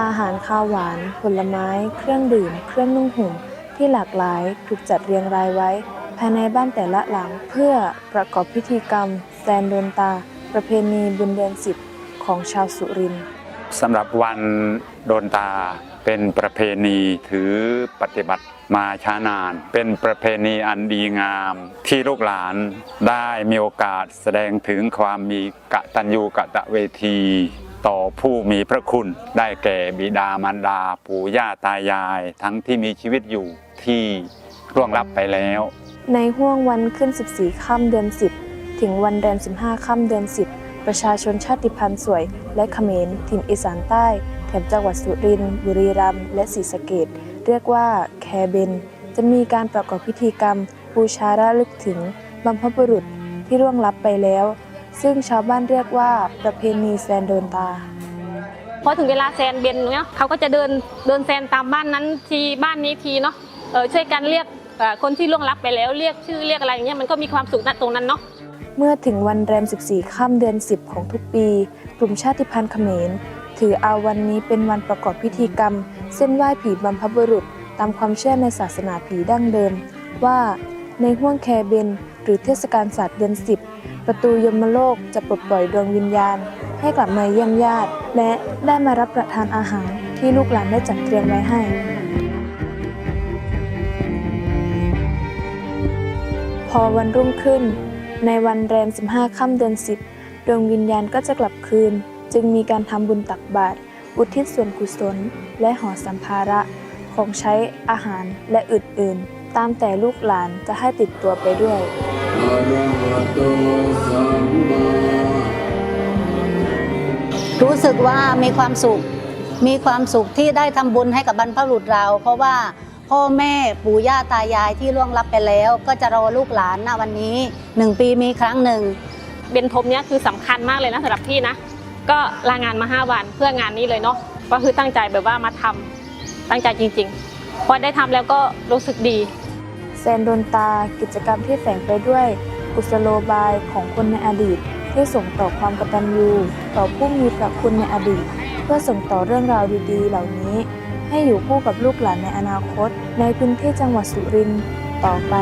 อาหารข้าวหวาน ผลไม้ เครื่องดื่ม เครื่องนุ่งห่มที่หลากหลายถูกจัดเรียงรายไว้ ภายในบ้านแต่ละหลังเพื่อประกอบพิธีกรรมแซนโดนตา ประเพณีบุญเดือนสิบของชาวสุรินทร์สำหรับวันโดนตาเป็นประเพณีถือปฏิบัติมาช้านาน เป็นประเพณีอันดีงาม ที่ลูกหลานได้มีโอกาสแสดงถึงความมีกะตัญญูกะตะเวที ต่อผู้มีพระคุณ ได้แก่บิดามารดา ปู่ย่าตายาย ทั้งที่มีชีวิตอยู่ที่ร่วงลับไปแล้ว ในห่วงวันขึ้น 14 ค่ำเดือน 10 ถึงวันแรม 15 ค่ำเดือน 10 ประชาชนชาติพันธุ์สวย และเขมรถิ่นอีสานใต้ แถบจังหวัดสุรินทร์บุรีรัมย์และศรีสะเกดเรียกว่าแคเบน จะมีการประกอบพิธีกรรม บูชาระลึกถึงบรรพบุรุษที่ร่วงลับไปแล้ว ซึ่งชาวบ้านเรียกว่าประเพณีแซนโดนตาพอถึงเวลาแซนเบนเนี้ยเขาก็จะเดินเดินแซนตามบ้านนั้นทีบ้านนี้ทีเนาะเออช่วยกันเรียกเอ่อคนที่ล่วงลับไปแล้วเรียกชื่อเรียกอะไรอย่างเงี้ยมันก็มีความสุขณตรงนั้นเนาะเมื่อถึงวันแรม 14 ค่ำเดือน 10 ของทุกปี กลุ่มชาติพันธุ์เขมร ถือเอาวันนี้เป็นวันประกอบพิธีกรรม เส้นไหว้ผีบรรพบุรุษ ตามความเชื่อในศาสนาผีดั้งเดิม ว่าในห้วงแคเบน หรือเทศกาลศาสตร์เดือน 10 ประตูยมโลกจะปลดปล่อยดวงวิญญาณ ให้กลับมาเยี่ยมญาติ และได้มารับประทานอาหารที่ลูกหลานได้จัดเตรียมไว้ให้ พอวันรุ่งขึ้น ในวันแรม 15 ค่ำเดือน 10 ดวงวิญญาณก็จะกลับคืน จึงมีการทำบุญตักบาตรอุทิศส่วนกุศล และห่อสัมภาระของใช้อาหารและอื่นๆ ตามแต่ลูกหลานจะให้ติดตัวไปด้วย รู้สึกว่ามีความสุข มีความสุขที่ได้ทำบุญให้กับบรรพบุรุษเรา เพราะว่าพ่อแม่ปู่ย่าตายายที่ล่วงลับไปแล้ว ก็จะรอลูกหลานณวันนี้หนึ่งปีมีครั้งหนึ่งเบนทมเนี้ยคือสำคัญมากเลยนะสำหรับพี่นะ ก็ลางานมา 5 วันเพื่องานนี้เลยเนาะก็คือตั้งใจแบบว่ามาทำตั้งใจจริงๆพอได้ทำแล้วก็รู้สึกดีแซนโดนตากิจกรรมที่แฝงไปด้วยกุศโลบายของคนในอดีต ที่ส่งต่อความกตัญญูต่อผู้มีพระคุณในอดีต เพื่อส่งต่อเรื่องราวดีๆ เหล่านี้ ให้อยู่คู่กับลูกหลานในอนาคต ในพื้นที่จังหวัดสุรินทร์ต่อไป